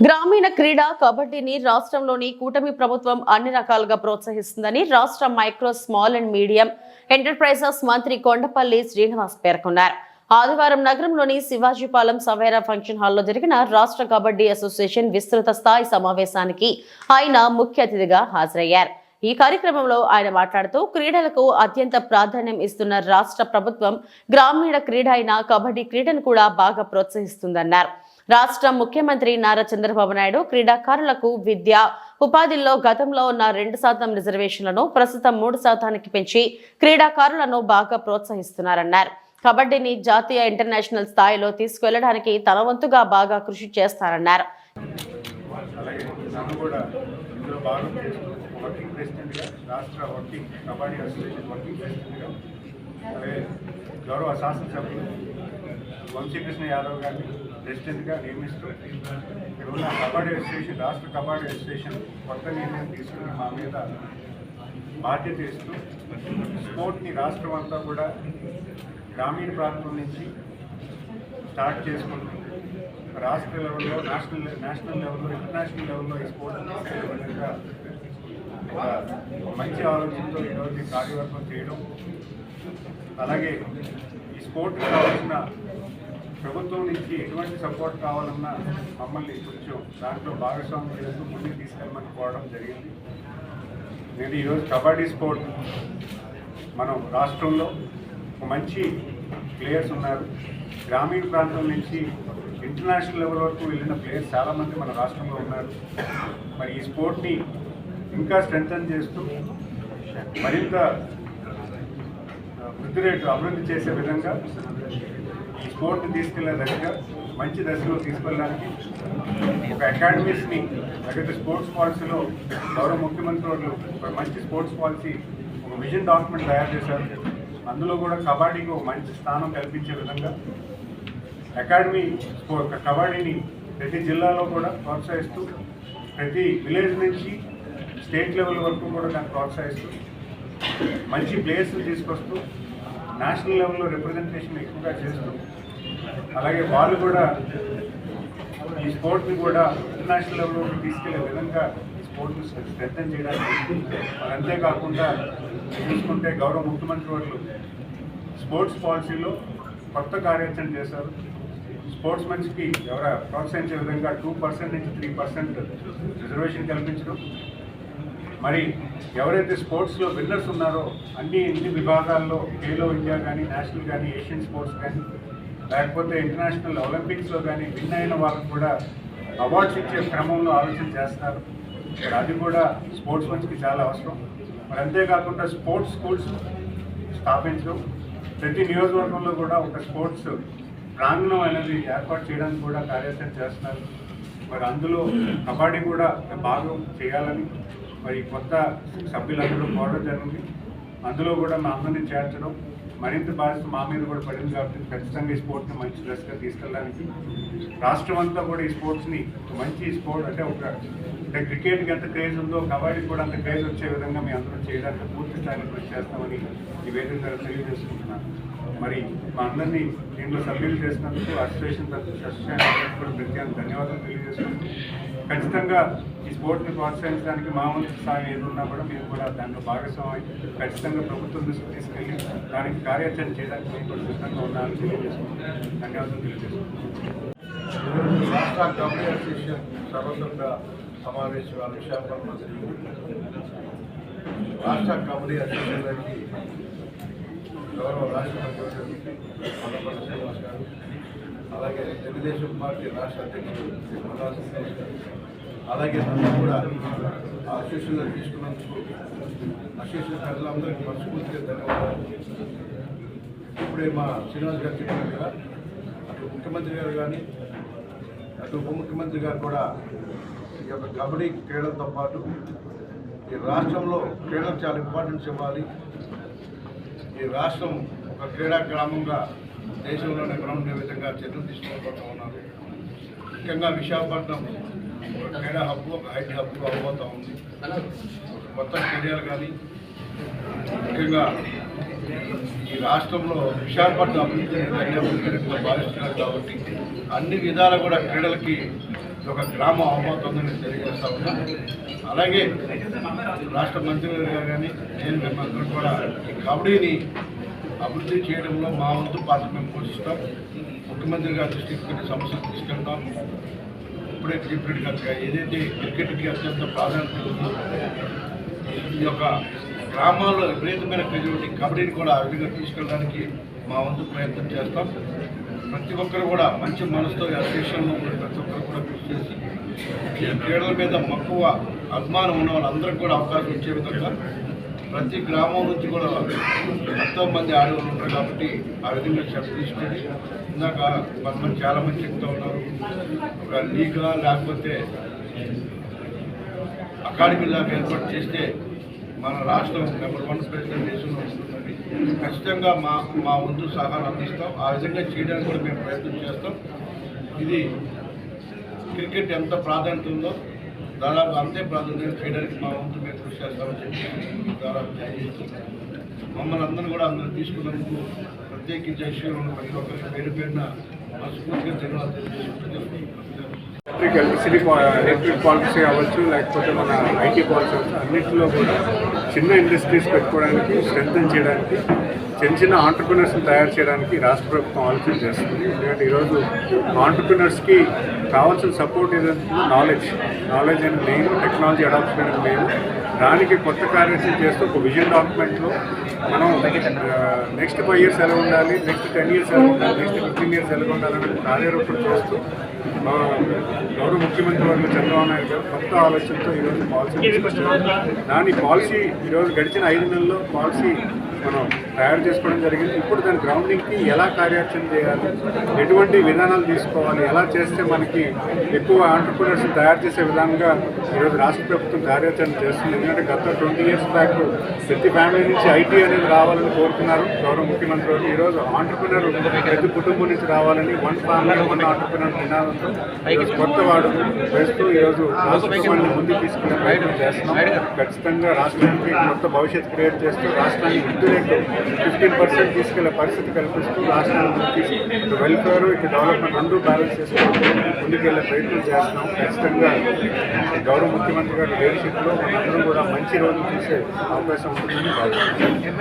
గ్రామీణ క్రీడ కబడ్డీని రాష్ట్రంలోని కూటమి ప్రభుత్వం అన్ని రకాలుగా ప్రోత్సహిస్తుందని రాష్ట్ర micro small and medium enterprises మంత్రి కొండపల్లి శ్రీనివాస్ పేర్కొన్నారు. ఆదివారం నగరంలోని శివాజీపాలెం సవేరా ఫంక్షన్ హాల్లో జరిగిన రాష్ట్ర కబడ్డీ అసోసియేషన్ విస్తృత స్థాయి సమావేశానికి ఆయన ముఖ్య అతిథిగా హాజరయ్యారు. ఈ కార్యక్రమంలో ఆయన మాట్లాడుతూ క్రీడలకు అత్యంత ప్రాధాన్యం ఇస్తున్న రాష్ట్ర ప్రభుత్వం గ్రామీణ క్రీడ అయిన కబడ్డీ క్రీడను కూడా బాగా ప్రోత్సహిస్తుందన్నారు. రాష్ట్ర ముఖ్యమంత్రి నారా చంద్రబాబు నాయుడు క్రీడాకారులకు విద్య ఉపాధిలో గతంలో ఉన్న రెండు శాతం రిజర్వేషన్లను ప్రస్తుతం మూడు శాతానికి పెంచి క్రీడాకారులను బాగా ప్రోత్సహిస్తున్నారన్నారు. కబడ్డీని జాతీయ ఇంటర్నేషనల్ స్థాయిలో తీసుకువెళ్ళడానికి తన వంతుగా బాగా కృషి చేస్తారన్నారు. గౌరవ శాసనసభ్యులు వంశీకృష్ణ యాదవ్ గారిని ప్రెసిడెంట్గా నియమిస్తూ ఇక్కడ ఉన్న కబడ్డీ అసోసియేషన్ రాష్ట్ర కబడ్డీ అసోసియేషన్ కొత్త నిర్ణయం తీసుకుని మా మీద బాధ్యత ఇస్తూ స్పోర్ట్ని రాష్ట్రం అంతా కూడా గ్రామీణ ప్రాంతం నుంచి స్టార్ట్ చేసుకుంటూ రాష్ట్ర లెవెల్లో నేషనల్ నేషనల్ లెవెల్లో ఇంటర్నేషనల్ లెవెల్లో ఈ స్పోర్ట్స్ విధంగా మంచి ఆలోచనతో ఈరోజు కార్యవర్గం చేయడం. అలాగే ఈ స్పోర్ట్కి కావాల్సిన ప్రభుత్వం నుంచి ఎటువంటి సపోర్ట్ కావాలన్నా మమ్మల్ని కొంచెం దాంట్లో భాగస్వామ్యం చేస్తూ ముందుకు తీసుకెళ్ళమని కోరడం జరిగింది. నేను ఈరోజు కబడ్డీ స్పోర్ట్ మనం రాష్ట్రంలో ఒక మంచి ప్లేయర్స్ ఉన్నారు. గ్రామీణ ప్రాంతం నుంచి ఇంటర్నేషనల్ లెవెల్ వరకు వెళ్ళిన ప్లేయర్స్ చాలామంది మన రాష్ట్రంలో ఉన్నారు. మరి ఈ స్పోర్ట్ని ఇంకా స్ట్రెంగ్తన్ చేస్తూ మరింత వృద్ధి రేటు అభివృద్ధి చేసే విధంగా ఈ స్పోర్ట్ని తీసుకెళ్ళే దశగా మంచి దశలో తీసుకెళ్ళడానికి ఒక అకాడమీస్ని లేకపోతే స్పోర్ట్స్ పాలసీలో గౌరవ ముఖ్యమంత్రి వాళ్ళు ఒక మంచి స్పోర్ట్స్ పాలసీ ఒక విజన్ డాక్యుమెంట్ తయారు చేశారు. అందులో కూడా కబడ్డీకి ఒక మంచి స్థానం కల్పించే విధంగా అకాడమీ కబడ్డీని ప్రతి జిల్లాలో కూడా ప్రోత్సహిస్తూ ప్రతి విలేజ్ నుంచి స్టేట్ లెవెల్ వరకు కూడా దాన్ని ప్రోత్సహిస్తూ మంచి ప్లేయర్స్ని తీసుకొస్తూ నేషనల్ లెవెల్లో రిప్రజెంటేషన్ ఎక్కువగా చేస్తూ అలాగే వాళ్ళు కూడా ఈ స్పోర్ట్ని కూడా ఇంటర్నేషనల్ లెవెల్లోకి తీసుకెళ్ళే విధంగా ఈ స్పోర్ట్ని శ్రద్ధ చేయడానికి మరి అంతేకాకుండా చూసుకుంటే గౌరవ ముఖ్యమంత్రి వాళ్ళు స్పోర్ట్స్ పాలసీలో కొత్త కార్యాచరణ చేశారు. స్పోర్ట్స్ మెన్స్కి ఎవర ప్రోత్సహించే విధంగా టూ పర్సెంట్ నుంచి త్రీ పర్సెంట్ రిజర్వేషన్ కల్పించడం మరి ఎవరైతే స్పోర్ట్స్లో విన్నర్స్ ఉన్నారో అన్ని ఎన్ని విభాగాల్లో ఖేలో ఇండియా కానీ నేషనల్ కానీ ఏషియన్ స్పోర్ట్స్ కానీ లేకపోతే ఇంటర్నేషనల్ ఒలింపిక్స్లో కానీ విన్ అయిన వాళ్ళకు కూడా అవార్డ్స్ ఇచ్చే క్రమంలో ఆలోచన చేస్తున్నారు అది కూడా స్పోర్ట్స్ మంచికి చాలా అవసరం. మరి అంతేకాకుండా స్పోర్ట్స్ స్కూల్స్ స్థాపించడం ప్రతి నియోజకవర్గంలో కూడా ఒక స్పోర్ట్స్ ప్రాంగణం అనేది ఏర్పాటు చేయడానికి కూడా కార్యాచరణ చేస్తున్నారు. మరి అందులో కబడ్డీ కూడా భాగం చేయాలని మరి కొత్త సభ్యులందరూ కోరడం జరిగింది. అందులో కూడా మా అందరినీ చేర్చడం మరింత బాధ్యత మా మీద కూడా పడింది కాబట్టి ఖచ్చితంగా ఈ స్పోర్ట్ని మంచి డ్రెస్గా తీసుకెళ్ళడానికి. రాష్ట్రం అంతా కూడా ఈ స్పోర్ట్స్ని ఒక మంచి స్పోర్ట్ అంటే ఒక అంటే క్రికెట్కి ఎంత క్రేజ్ ఉందో కబడ్డీకి కూడా అంత క్రేజ్ వచ్చే విధంగా మీ అందరూ చేయడానికి పూర్తి స్థాయిలో కృషి చేస్తామని ఈ వేదిక ద్వారా తెలియజేసుకుంటున్నాను. మరి మా అందరినీ దీంట్లో సభ్యులు చేసినందుకు అసోసియేషన్ అసోసియేషన్ కూడా ప్రత్యేక ధన్యవాదాలు తెలియజేస్తున్నాను ఖచ్చితంగా ఈ స్పోర్ట్ని ప్రోత్సహించడానికి మా వంతు స్థాయి ఏదున్నా కూడా మీరు కూడా దాంట్లో భాగస్వామి ఖచ్చితంగా ప్రభుత్వం దృష్టికి తీసుకెళ్ళి దానికి కార్యాచరణ చేయడానికి మేము కూడా సిద్ధంగా ఉన్నామని తెలియజేసుకుంటున్నాను ధన్యవాదాలు తెలియజేస్తున్నాను రాష్ట్ర కబడ్డీ అసోసియేషన్ సర్వసభ్య సమావేశం విశాఖపట్నం రాష్ట్ర కబడ్డీ అసోసియేషన్ గౌరవ రాష్ట్ర మంత్రి శ్రీనివాస్ గారు అలాగే తెలుగుదేశం పార్టీ రాష్ట్ర అధ్యక్షుడు శ్రీ అలాగే నన్ను కూడా ఆ అసోసియేషన్లో తీసుకున్నందుకు అసోసియేషన్ ప్రజలందరికీ మనస్ఫూర్తిగా ధన్యవాదాలు. ఇప్పుడే మా శ్రీనివాస్ గారు చెప్పినట్టుగా అటు ముఖ్యమంత్రి గారు కానీ అటు ఉప ముఖ్యమంత్రి గారు కూడా ఈ యొక్క కబడ్డీ క్రీడలతో పాటు ఈ రాష్ట్రంలో క్రీడలకు చాలా ఇంపార్టెన్స్ ఇవ్వాలి. ఈ రాష్ట్రం ఒక క్రీడా గ్రామంగా దేశంలోనే గ్రౌండ్ విధంగా చర్యలు తీసుకోబోతూ ఉన్నారు. ముఖ్యంగా విశాఖపట్నం ఒక క్రీడా హబ్బు ఒక ఐటీ హబ్బు అవ్వబోతూ ఉంది. కొత్త స్టేడియాలు కానీ ముఖ్యంగా ఈ రాష్ట్రంలో విశాఖపట్నం అభివృద్ధి భావిస్తున్నారు కాబట్టి అన్ని విధాలు కూడా క్రీడలకి ఒక గ్రామం అవబోతుందని తెలియజేస్తా ఉన్నా. అలాగే రాష్ట్ర మంత్రిగా కానీ నేను మిమ్మల్ని కూడా కబడ్డీని అభివృద్ధి చేయడంలో మా వంతు పాత్ర మేము పోషిస్తాం. ముఖ్యమంత్రి గారి దృష్టికి కొన్ని సమస్యలు తీసుకెళ్తాం. ఇప్పుడే చెప్పినట్టుగా ఏదైతే క్రికెట్కి అత్యంత ప్రాధాన్యత ఉందో ఈ యొక్క గ్రామాల్లో విపరీతమైన ప్రజలు కబడ్డీని కూడా ఆ విధంగా తీసుకెళ్ళడానికి మా వంతు ప్రయత్నం చేస్తాం. ప్రతి ఒక్కరు కూడా మంచి మనసుతో అసోసియేషన్లో ఉన్న ప్రతి ఒక్కరు కూడా కృషి చేసి క్రీడల మీద మక్కువ అభిమానం ఉన్న వాళ్ళందరికీ కూడా అవకాశం ఇచ్చే విధంగా ప్రతి గ్రామం నుంచి కూడా ఎంతో మంది ఆడవాళ్ళు ఉంటారు కాబట్టి ఆ విధంగా చెప్ప తీసుకొని ఇందాక కొంతమంది చాలా మంది చెప్తూ ఉన్నారు. ఒక లీగ్లా లేకపోతే అకాడమీ లాగా ఏర్పాటు చేస్తే మన రాష్ట్రం నెంబర్ వన్ ప్రెసిడెంట్ దేశంలో ఉంటుందని ఖచ్చితంగా మా మా వంతు సహకారం అందిస్తాం. ఆ విధంగా చేయడానికి కూడా మేము ప్రయత్నం చేస్తాం. ఇది క్రికెట్ ఎంత ప్రాధాన్యత ఉందో దాదాపు అంతే ప్రాధాన్యత చేయడానికి మా వంతు కృషి చేస్తామని చెప్పి దాదాపు తెలియజేస్తున్నాం మమ్మల్ని అందరూ కూడా అందరూ తీసుకున్నందుకు ప్రత్యేకించి ఐశ్వర్యం ప్రతి ఒక్కరికి పేరు పేరున మనస్ఫూర్తిగా ధన్యవాదాలు తెలియజేసుకుంటున్నాను ఎలక్ట్రిసిటీ ఎలక్ట్రిక్ పాలసీ అవ్వచ్చు లేకపోతే మన ఐటీ పాలసీ అవ్వచ్చు అన్నింటిలో కూడా చిన్న ఇండస్ట్రీస్ పెట్టుకోవడానికి స్ట్రెంగ్ చేయడానికి చిన్న చిన్న ఆంటర్ప్రినర్స్ని తయారు చేయడానికి రాష్ట్ర ప్రభుత్వం ఆలోచన చేస్తుంది. ఎందుకంటే ఈరోజు ఆంటర్ప్రినర్స్కి కావాల్సిన సపోర్ట్ ఏదంటే నాలెడ్జ్ నాలెడ్జ్ అనేది మెయిన్ టెక్నాలజీ అడాప్షన్ అనేది మెయిన్ దానికి కొత్త కార్యక్రమం చేస్తూ ఒక విజన్ డాక్యుమెంట్లో మనం నెక్స్ట్ ఫైవ్ ఇయర్స్ ఎలా ఉండాలి నెక్స్ట్ టెన్ ఇయర్స్ ఎలా ఉండాలి నెక్స్ట్ ఫిఫ్టీన్ ఇయర్స్ ఎలా ఉండాలని కార్యరూపం చేస్తూ మా గౌరవ ముఖ్యమంత్రి వర్గ చంద్రబాబు నాయుడు గారు కొత్త ఆలోచనతో ఈరోజు పాలసీ దాని పాలసీ ఈరోజు గడిచిన ఐదు నెలల్లో పాలసీ మనం తయారు చేసుకోవడం జరిగింది. ఇప్పుడు దాని గ్రౌండింగ్కి ఎలా కార్యాచరణ చేయాలి? ఎటువంటి విధానాలు తీసుకోవాలి? ఎలా చేస్తే మనకి ఎక్కువ ఆంటర్ప్రినర్స్ తయారు చేసే విధంగా ఈరోజు రాష్ట్ర ప్రభుత్వం కార్యాచరణ చేస్తుంది? ఎందుకంటే గత ట్వంటీ ఇయర్స్ బ్యాక్ ప్రతి ఫ్యామిలీ నుంచి ఐటీ అనేది రావాలని కోరుతున్నారు గౌరవ ముఖ్యమంత్రి గారు. ఈరోజు ఆంటర్ప్రినర్ ప్రతి కుటుంబం నుంచి రావాలని వన్ ఫ్యామిలీ వన్ ఆంటర్ప్రినర్ నినాదంతో ఈరోజు కొత్త వాడు వేస్తూ ఈరోజు రాష్ట్రాన్ని ముందుకు తీసుకునే ప్రయత్నం చేస్తున్నాం. ఖచ్చితంగా రాష్ట్రానికి కొత్త భవిష్యత్తు క్రియేట్ చేస్తూ రాష్ట్రానికి వృద్ధి రేటు ఫిఫ్టీన్ పర్సెంట్ తీసుకెళ్ళే పరిస్థితి కల్పిస్తూ రాష్ట్రానికి ఇటు వెల్ఫేర్ ఇటు డెవలప్మెంట్ రెండు బ్యాలెన్స్ చేసుకుంటూ ముందుకెళ్ళే ప్రయత్నం చేస్తున్నాం. ఖచ్చితంగా గౌరవ ముఖ్యమంత్రి గారి లీడర్షిప్లో మనందరం కూడా మంచి రోజు చూసే అవకాశం ఉంటుందని భావిస్తున్నాం.